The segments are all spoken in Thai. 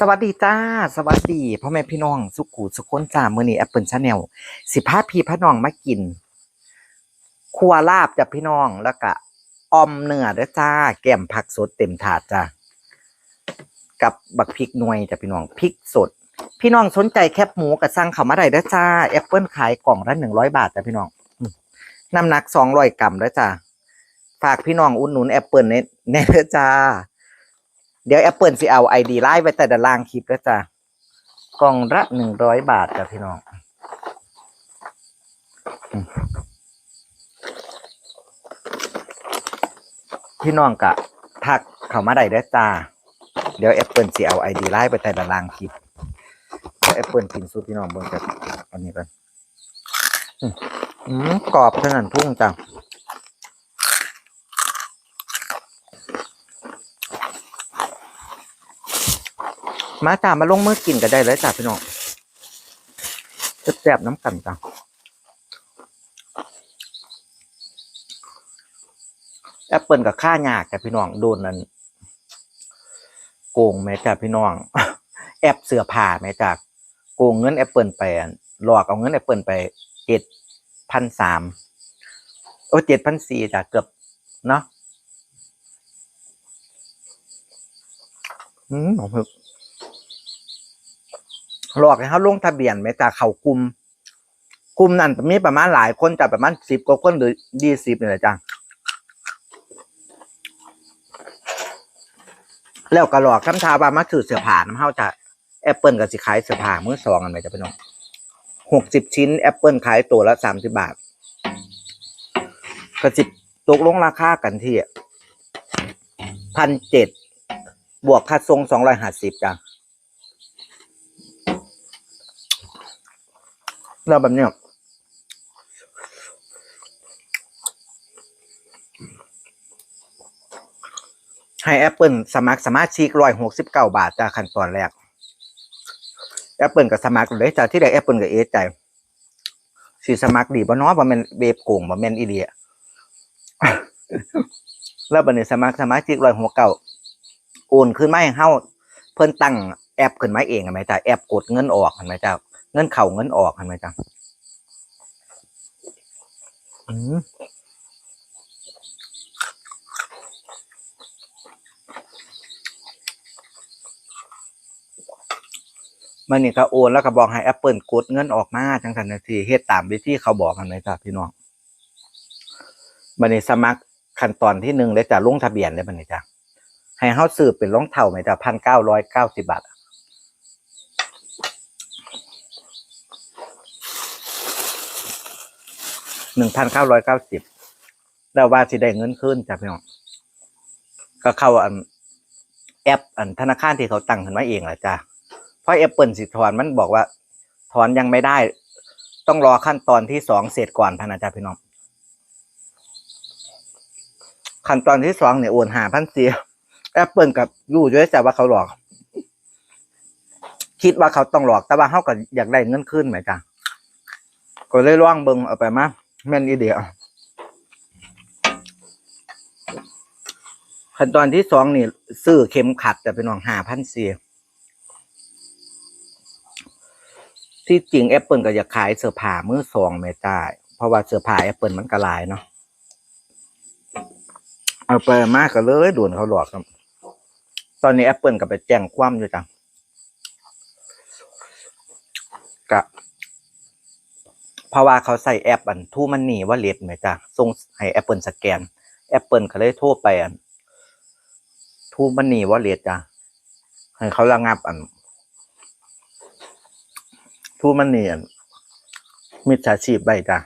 สวัสดีจ้า สวัสดีพ่อแม่พี่น้องสุขุสุขคนจ้ามือนี้แอปเปิลชาแนลสิพาพี่พาน้องมากินครัวลาบจ้ะพี่น้องแล้วก็ออมเนื้อด้อจ้า แก้มผักสดเต็มถาดจ้ากับบักพริกหน่วยจ้ะพี่น้องพริกสด พี่น้องสนใจแคบหมูก็สั่งเขามาได้ด้อจ้าแอปเปิลขายกล่องละหนึ่งร้อยบาทจ้ะพี่น้องน้ำหนักสองร้อยกรัมด้อจ้าฝากพี่น้องอุดหนุนแอปเปิลในในเด้อจ้า เดี๋ยวแอปเปิลสิเอาไอดีไลน์ไว้แต่ด้านล่างคลิปแล้วจ้ะกล่องละหนึ่งร้อยบาทจ้ะพี่น้องพี่น้องกะทักเข้ามาได้เด้อจ้า เดี๋ยวแอปเปิลสิเอาไอดีไลน์ไปแต่ด้านล่างคลิปเดี๋ยวแอปเปิลกินสูตรพี่น้องเบิ่งกันอันนี้ก่อนอืมกรอบขนาดพุ่งจ้ะ มาจ้ามาลงมือกินกันได้เลยจ้าพี่น้องแซ่บๆน้ำกันจ้าแอปเปิลกับข้ายากจ้ะพี่น้องโดนนั้นโกงแม่จ้าพี่น้อง แอปเสือผ่าแม่จ้าโกงเงินแอปเปิลไปหลอกเอาเงินแอปเปิลไปเจ็ดพันสามโอ้เจ็ดพันสี่จ้ะเกือบเนาะอืมหอมหึก หลอกให้เขาลงทะเบียนไหมจากเขากลุ่มกลุ่มนั้นมีประมาณหลายคนจะประมาณสิบกว่าคนหรือยี่สิบนี่แหละจ้ะแล้วก็หลอกคำทาว่ามาถือเสื้อผ้าน้ำเฮาจะแอปเปิลกับสิขายเสื้อผ้ามือสองกันไหมจะพี่น้องหกสิบชิ้นแอปเปิลขายตัวละสามสิบาทก็สิบตกลงราคากันที่พันเจ็ดบวกค่าทรงสองร้อยห้าสิบจ้ะ แล้วแบบเนี้ยให้แอปเปิลสมัครสมาชิกร้อยหกสิบเก้าบาทจากขั้นตอนแรกแอปเปิลกับสมัครเลยจากที่ได้แอปเปิลกับเอสใจสีสมัครดีบ่เน้อยบ่แม่นเบบโกงบ่แม่นอีเดียแล้วบัดนี้สมัครสมาชิกร้อยหกเก้าโอนขึ้นมาให้เฮาเพิ่นตั้งแอปขึ้นมาเองเห็นไหมจ้ะแอปกดเงินออกเห็นไหมจ้ะ เงินเข่าเงินออกเห็นไหมจ๊ะอืมมันนี่ก็โอนแล้วก็บอกให้ Apple กดเงินออกมาจังสันนาทีเฮ็ดตามวิธีเขาบอกกันเลยจ้ะพี่น้องมันนี่สมัครขั้นตอนที่หนึ่งเลยจ้ะลงทะเบียนเลยมันนี่จ้ะให้เฮาซื้อเป็นรองเท้าไหมจ้ะพันเก้าร้อยเก้าสิบบาท หนึ่งพันเก้าร้อยเก้าสิบแล้วว่าสิได้เงินขึ้นจ้ะพี่น้องก็เข้าอันแอปอันธนาคารที่เขาตั้งขึ้นมาเองแหละจ้ะเพราะแอปเปิลสิถอนมันบอกว่า ถอนยังไม่ได้ ต้องรอขั้นตอนที่สองเสร็จก่อนพะนะจ้ะพี่น้องขั้นตอนที่สองเนี่ยโอนหาพันเสียแอปเปิลกับรู้อยู่แล้วจ้ะว่าเขาหลอก คิดว่าเขาต้องหลอกแต่ว่าเขาก็อยากได้เงินขึ้นไหมจ้ะก็เลยร่องเบิงเอาไปมา แม่นอีเดียขั้นตอนที่สองนี่ ซื้อเข็มขัด แต่เป็นน้องหาพันเสียที่จริงแอปเปิลก็อยากขายเสื้อผ้ามือสองไม่ได้เพราะว่าเสื้อผ้าแอปเปิลมันกระลายเนาะเอาไปมากก็เลยด่วนเขาหลอกครับ ตอนนี้แอปเปิลก็ไปแจ้งความอยู่จังกะ เพ ราะว่าเขาใส่แอปอันทูมันนี่ว่าเลดไหมจ้ะส่งให้แอปเปิลสแกนแอปเปิลเขาเลยโทรไปอันทูมันนี่ว่าเลดจ้ะให้เขาระงับอันทูมันนี่อันมิจฉาชีพไปจ้ะ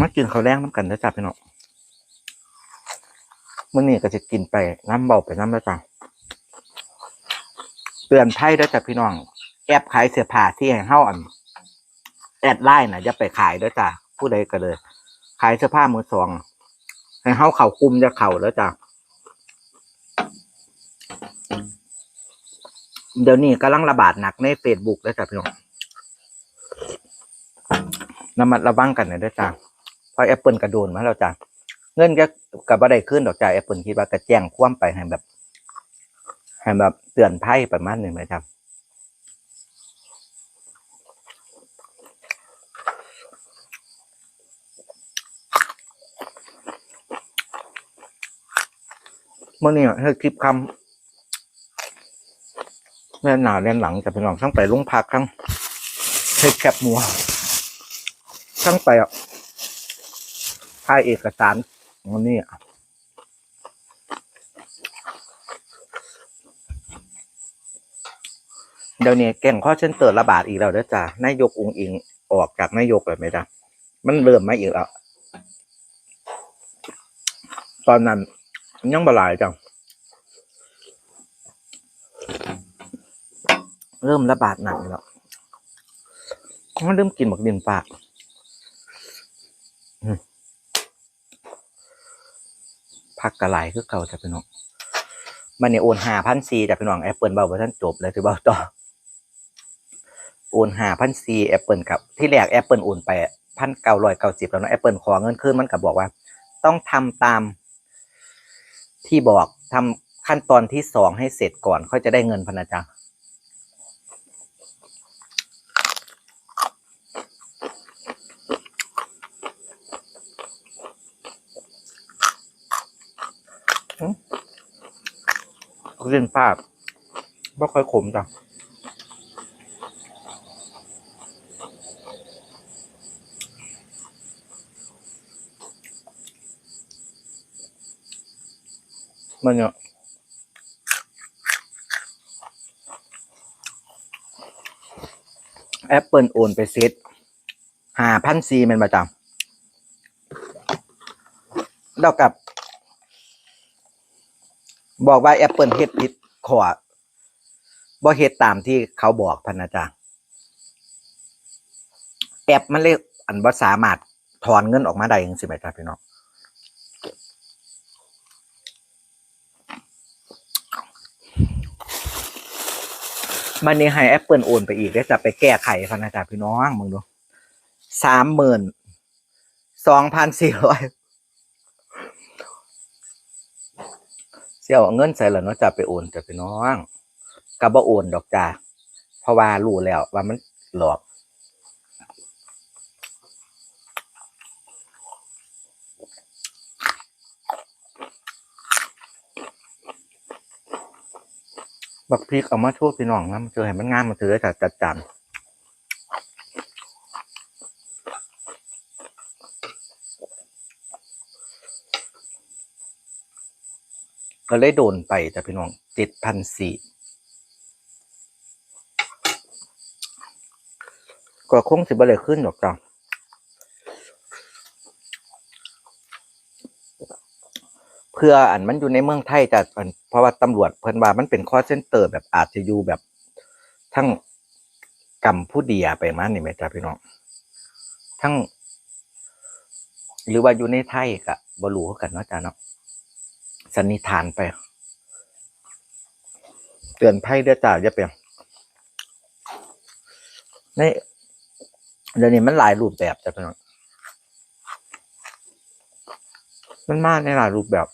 มากินข้าวแรงน้ำกันนะจ้ะพี่น้องมื่อนี้ก็จะกินไปน้ำเบาไปน้ำแล้วจ้ะ ตือนไพ่ด้วยจ้ะพี่น้อง แอปขายเสื้อผ้าที่ให้เฮาอันแอดไลน์นะอย่าไปขายด้วยจ้ะผู้ใดก็เลย ขายเสื้อผ้ามือสองให้เฮาเข่าคุมจะเข่าแล้วจ้ะเดี๋ยวนี้กำลังระบาดหนักในเฟซบุ๊กแล้วจ้ะพี่น้องระมัดระวังกันหน่อยด้วยจ้ะเพราะแอปเปิลกระโดนมาแล้วจ้ะเงินก็กับบ่ได้ขึ้นดอกจ่ายแอปเปิลคิดว่าก็แจ้งความไปให้แบบ ให้แบบเตือนภัยประมาณนึงไหมครับเมื่อนี้ให้คลิปคำแม่นหนาแน่นหลังจะไปลองทั้งไปลุงพักทั้งให้แคบหมัวทั้งไปอะถ่ายเอกสารวันนี้อะ เดี๋ยวนี้แก่งข้อเช่นเติร์ระบาดอีกแล้วเด้อจ้านายกองค์อิงออกจากนายกเลยไหมจ๊ะมันเริ่มมาอีกแล้วตอนนั้นยังบหลายจังเริ่มระบาดหนักแล้วมันเริ่มกินหมกดินปากอืมพักกระไหลคือเก่าจะเป็นน้องมันเนี่ยโอนหาพันซีจะเป็นน้องแอปเปิลเบาไปท่านจบเลยถือเบาต่อ โอนหาพันซีแอปเปิลกับที่แรกแอปเปิลโอนไปพันเก้าร้อยเก้าสิบแล้วเนาะแอปเปิลขอเงินคืนมันกับบอกว่า ต้องทำตาม ที่บอกทำขั้นตอนที่สองให้เสร็จก่อนค่อยจะได้เงินพนนะจ๊ะอืมเรียนภาพไม่ค่อยขมจ้ะ มันเนี่ยแอปเปิลโอนไปเซ็ตหาพันซีมันประจำแล้วกับ บอกว่าแอปเปิลเฮ็ดผิดขอบ่เฮ็ดตามที่เขาบอกพันนะจ๊ะแอปมันเลยอันบ่สามารถถอนเงินออกมาได้ยังสิไหมจ๊ะพี่น้อง มันนี่ให้แอปเปิลโอนไปอีกแล้วจะไปแก้ไขพันนะจ๊ะพี่น้องมึงดูสามหมื่นสองพันสี่ร้อยเสี่ยวเงินใส่แล้วเนาะจะไปโอนจะไปน้องกับบ่โอนดอกจ้าเพราะว่ารู้แล้วว่ามันหลอก บักพริกเอามาโชว์พี่น้องนะมันเจอให้มันงามมาถือจัดจัดจานก็เลยโดนไปจ้ะพี่น้องเจ็ดพันสี่ก็คงสิบอะไรขึ้นหรอกจ้ะ พื่ออันมันอยู่ในเมืองไทยจ้ะอันเพราะว่าตำรวจเพิ่นว่ามันเป็นข้อเส้นเตอร์แบบอาจจะอยู่แบบทั้งกรรมผู้เดียไปมานี่ไหมจ้ะพี่น้องทั้ง หรือว่าอยู่ในไทยกะบรูเขากันเนาะจ้ะเนาะสันนิษฐานไป เตือนไพ่เด้อจ้าอย่าเปลี่ยนในเดี๋ยวนี้มันหลายรูปแบบจ้ะพี่น้องมันมาในหลายรูปแบบ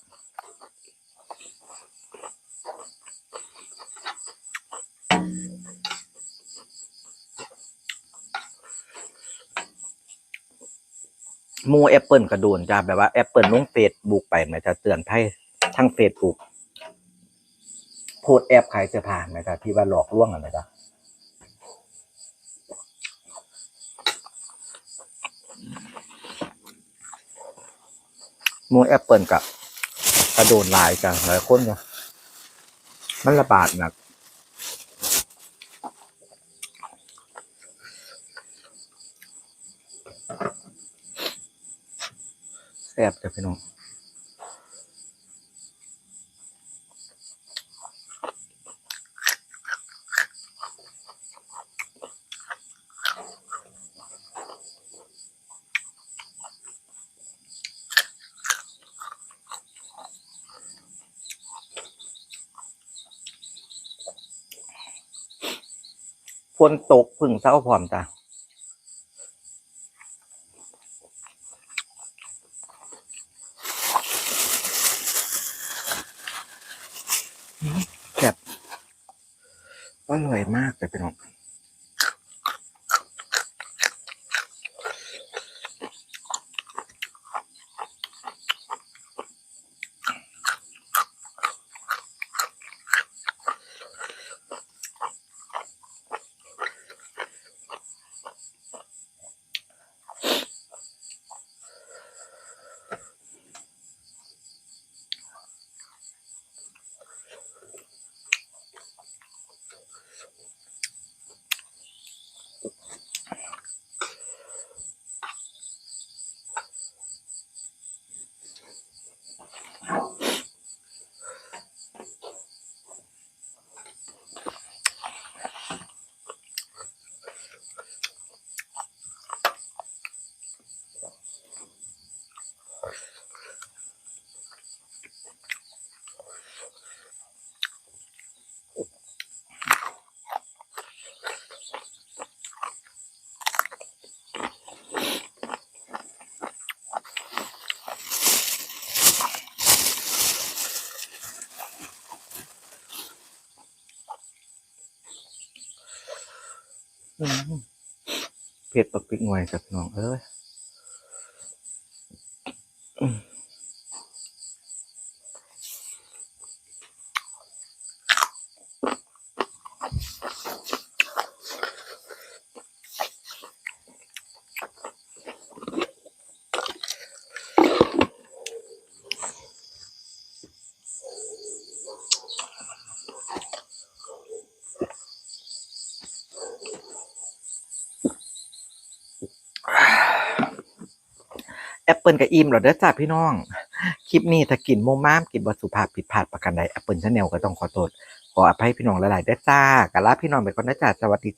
มูแอปเปิลกระโดนจ้าแบบว่าแอปเปิลลงเฟซบุ๊กไปไหมจะเตือนไพ่ทั้งเฟซบุ๊กโพสต์แอปขายเสื้อผ้าไหมจ๊ะที่ว่าหลอกลวงอะไหมจ๊ะมูแอปเปิลกับกระโดนลายจ้ะหลายคนจ้ะมันระบาดหนัก ซ่บจ้ะพี่น้องฝนตกพึ่งเศร้าพร้อมจ้ะ เผ็ดปักปิกหน่วยครับน้องเอ้ย ปเปิลกับอิมเหรอเด้อจ้าพี่น้อง คลิปนี้ถ้ากินโมม้ามกินบอสุภาพผิดพลาดประกันใดแอปเปิลชาแนลก็ต้องขอโทษขออภัยพี่น้องหลายๆเด้อจ้ากะลาพี่น้องไปก่อนนะจ้าสวัสดี